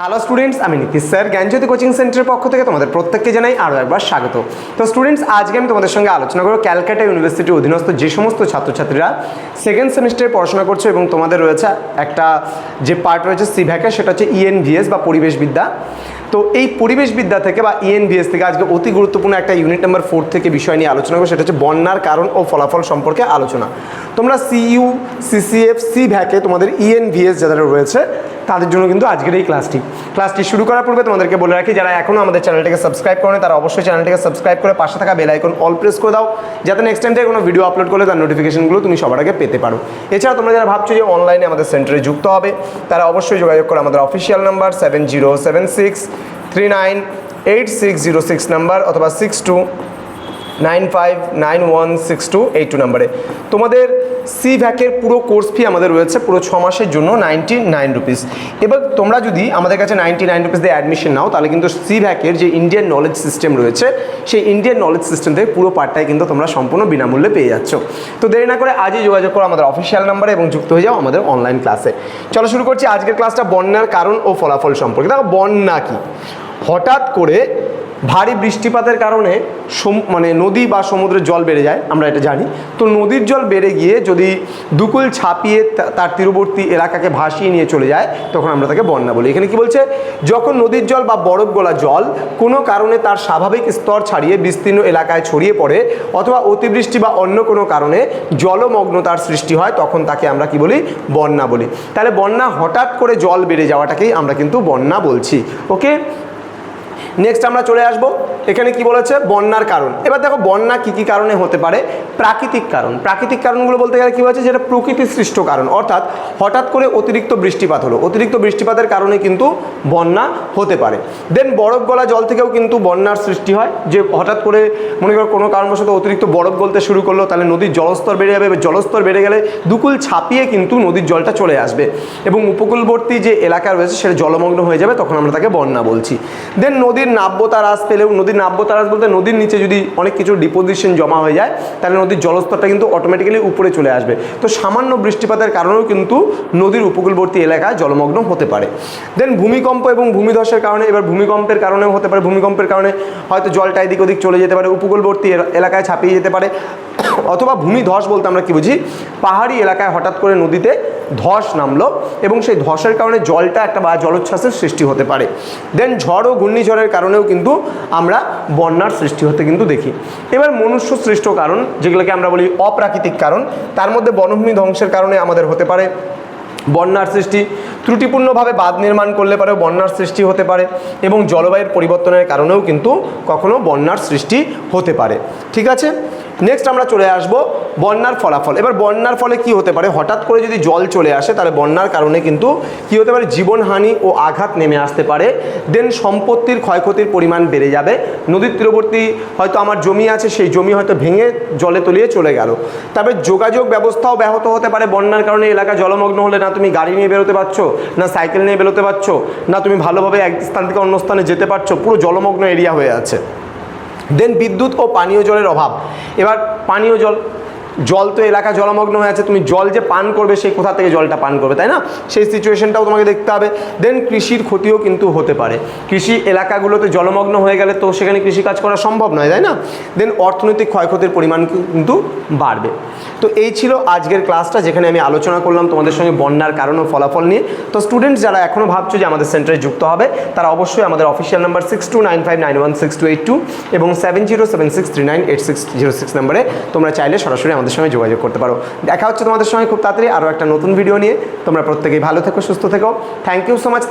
Hello students আমি Nitish sir. জ্ঞানজ্যোতি coaching সেন্টারের পক্ষ থেকে তোমাদের প্রত্যেককে জানাই আরও একবার স্বাগত। তো স্টুডেন্টস আজকে আমি তোমাদের সঙ্গে আলোচনা করব ক্যালকাটা ইউনিভার্সিটির অধীনস্থ যে সমস্ত ছাত্রছাত্রীরা সেকেন্ড সেমিস্টারে পড়াশোনা করছে এবং তোমাদের রয়েছে একটা যে পার্ট রয়েছে সিভ্যাকে সেটা হচ্ছে E ইএনভিএস বা পরিবেশবিদ্যা। তো, এই পরিবেশবিদ্যা থেকে বা E ইএনভিএস থেকে আজকে অতি গুরুত্বপূর্ণ একটা ইউনিট নাম্বার ফোর থেকে বিষয় নিয়ে আলোচনা করব, সেটা হচ্ছে বন্যার কারণ ও ফলাফল সম্পর্কে আলোচনা। তোমরা সিইউ সিসিএফ সি ভ্যাকে তোমাদের E ইএনভিএস যারা রয়েছে তাদের জন্য কিন্তু আজকের এই ক্লাসটি। ক্লাসটি শুরু করার পূর্বে তোমাদেরকে বলে রাখি, যারা এখনও আমাদের চ্যানেলটাকে সাবস্ক্রাইব করেনি, তারা অবশ্যই চ্যানেলটাকে সাবস্ক্রাইব করে পাশে থাকা বেল আইকন অল প্রেস করে দাও, যাতে নেক্সট টাইম থেকে কোনো ভিডিও আপলোড করলে তার নোটিফিকেশনগুলো তুমি সবার আগে পেতে পারো। এছাড়া তোমরা যারা ভাবছ যে অনলাইনে আমাদের সেন্টারে যুক্ত হবে, তারা অবশ্যই যোগাযোগ করে আমাদের official number seven zero seven six three nine eight six zero six number অথবা six two nine five nine one six two eight two নাম্বারে। তোমাদের সি ভ্যাকের পুরো কোর্স ফি আমাদের রয়েছে, পুরো ছ মাসের জন্য নাইনটি নাইন রুপিস। এবার তোমরা যদি আমাদের কাছে নাইনটি নাইন রুপিস দিয়ে অ্যাডমিশন নাও, তাহলে কিন্তু সি ভ্যাকের যে ইন্ডিয়ান নলেজ সিস্টেম রয়েছে, সেই ইন্ডিয়ান নলেজ সিস্টেম থেকে পুরো পার্টটাই কিন্তু তোমরা সম্পূর্ণ বিনামূল্যে পেয়ে যাচ্ছ। তো দেরি না করে আজই যোগাযোগ করো আমাদের অফিসিয়াল নাম্বারে এবং যুক্ত হয়ে যাও আমাদের অনলাইন ক্লাসে চলো শুরু করছি আজকের ক্লাসটা বন্যার কারণ ও ফলাফল সম্পর্কে। দেখো, বন্যা কি? হঠাৎ করে ভারী বৃষ্টিপাতের কারণে মানে নদী বা সমুদ্রের জল বেড়ে যায়, আমরা এটা জানি। তো নদীর জল বেড়ে গিয়ে যদি দুকুল ছাপিয়ে তার তীরবর্তী এলাকাকে ভাসিয়ে নিয়ে চলে যায়, তখন আমরা তাকে বন্যা বলি। এখানে কি বলছে? যখন নদীর জল বা বরফ গলা জল কোনো কারণে তার স্বাভাবিক স্তর ছাড়িয়ে বিস্তীর্ণ এলাকায় ছড়িয়ে পড়ে অথবা অতিবৃষ্টি বা অন্য কোনো কারণে জলমগ্নতার সৃষ্টি হয়, তখন তাকে আমরা কি বলি? বন্যা বলি। তাহলে বন্যা হঠাৎ করে জল বেড়ে যাওয়াটাকেই আমরা কিন্তু বন্যা বলছি। ওকে? নেক্সট আমরা চলে আসব। এখানে কি বলেছে? বন্যার কারণ। এবার দেখো, বন্যা কি কি কারণে হতে পারে? প্রাকৃতিক কারণ। প্রাকৃতিক কারণগুলো বলতে গেলে কী বলেছে? যেটা প্রকৃতি সৃষ্ট কারণ। অর্থাৎ হঠাৎ করে অতিরিক্ত বৃষ্টিপাত হলো। অতিরিক্ত বৃষ্টিপাতের কারণে কিন্তু বন্যা হতে পারে। দেন বরফ গলা জল থেকেও কিন্তু বন্যার সৃষ্টি হয়। যে হঠাৎ করে, মনে করো, কোনো কারণবশত অতিরিক্ত বরফ গলতে শুরু করল, তাহলে নদীর জলস্তর বেড়ে যাবে। জলস্তর বেড়ে গেলে দুকুল ছাপিয়ে কিন্তু নদীর জলটা চলে আসবে। এবং উপকূলবর্তী যে এলাকা রয়েছে, সেটা জলমগ্ন হয়ে যাবে। তখন আমরা তাকে বন্যা বলছি। দেন নদীর নাব্যতা হ্রাস পেলেও নদীর নাব্যতা হ্রাস বলতে নদীর নিচে যদি অনেক কিছু ডিপোজিশন জমা হয়ে যায়, তাহলে নদীর জলস্তরটা কিন্তু অটোমেটিক্যালি উপরে চলে আসবে। তো সামান্য বৃষ্টিপাতের কারণেও কিন্তু নদীর উপকূলবর্তী এলাকায় জলমগ্ন হতে পারে। দেন ভূমিকম্প এবং ভূমিধসের কারণে, এবার ভূমিকম্পের কারণেও হতে পারে। ভূমিকম্পের কারণে হয়তো জলটা এদিক ওদিক চলে যেতে পারে, উপকূলবর্তী এলাকায় ছাপিয়ে যেতে পারে। অথবা ভূমিধস বলতে আমরা কি বুঝি? পাহাড়ি এলাকায় হঠাৎ করে নদীতে ধস নামলো এবং সেই ধসের কারণে জলটা একটা বা জলোচ্ছ্বাসের সৃষ্টি হতে পারে। দেন ঝড় ও ঘূর্ণিঝড়ের কারণেও কিন্তু আমরা বন্যার সৃষ্টি হতে কিন্তু দেখি। এবার মনুষ্য সৃষ্ট কারণ, যেগুলোকে আমরা বলি অপ্রাকৃতিক কারণ, তার মধ্যে বনভূমি ধ্বংসের কারণে আমাদের হতে পারে বন্যার সৃষ্টি। ত্রুটিপূর্ণভাবে বাঁধ নির্মাণ করলে পারেও বন্যার সৃষ্টি হতে পারে এবং জলবায়ুর পরিবর্তনের কারণেও কিন্তু কখনো বন্যার সৃষ্টি হতে পারে। ঠিক আছে? নেক্সট আমরা চলে আসব বন্যার ফলাফল। এবার বন্যার ফলে কি হতে পারে? হঠাৎ করে যদি জল চলে আসে, তাহলে বন্যার কারণে কিন্তু কি হতে পারে? জীবনহানি ও আঘাত নেমে আসতে পারে। দেন সম্পত্তির ক্ষয়ক্ষতির পরিমাণ বেড়ে যাবে। নদীর তীরবর্তী হয়তো আমার জমি আছে, সেই জমি হয়তো ভেঙে জলে তলিয়ে চলে গেল। তারপরে যোগাযোগ ব্যবস্থাও ব্যাহত হতে পারে বন্যার কারণে। এলাকা জলমগ্ন হলে না তুমি গাড়ি নিয়ে বেরোতে পারছ, না সাইকেল নিয়ে বেরোতে পারছ, না তুমি ভালোভাবে এক স্থান থেকে অন্য স্থানে যেতে পারছ। পুরো জলমগ্ন এরিয়া হয়ে আছে। দেন বিদ্যুৎ ও পানীয় জলের অভাব। এবার পানীয় জল জল তো এলাকা জলমগ্ন হয়ে আছে, তুমি জল যে পান করবে সেই কোথা থেকে জলটা পান করবে, তাই না? সেই সিচুয়েশনটাও তোমাকে দেখতে হবে। দেন কৃষির ক্ষতিও কিন্তু হতে পারে। কৃষি এলাকাগুলোতে জলমগ্ন হয়ে গেলে তো সেখানে কৃষিকাজ করা সম্ভব নয়, তাই না? দেন অর্থনৈতিক ক্ষয়ক্ষতির পরিমাণ কিন্তু বাড়বে। তো এই ছিল আজকের ক্লাসটা যেখানে আমি আলোচনা করলাম তোমাদের সঙ্গে বন্যার কারণ ও ফলাফল নিয়ে। তো স্টুডেন্টস যারা এখনও ভাবছ যে আমাদের সেন্টারে যুক্ত হবে, তারা অবশ্যই আমাদের official number six two nine five nine one six two eight two এবং seven zero seven six three nine eight six zero six নাম্বারে তোমরা চাইলে সরাসরি আমাদের সঙ্গে যোগাযোগ করতে পারো। দেখা হচ্ছে তোমাদের সঙ্গে খুব তাড়াতাড়ি আরও একটা নতুন ভিডিও নিয়ে। তোমরা প্রত্যেকেই ভালো থেকো, সুস্থ থেকো। Thank you so much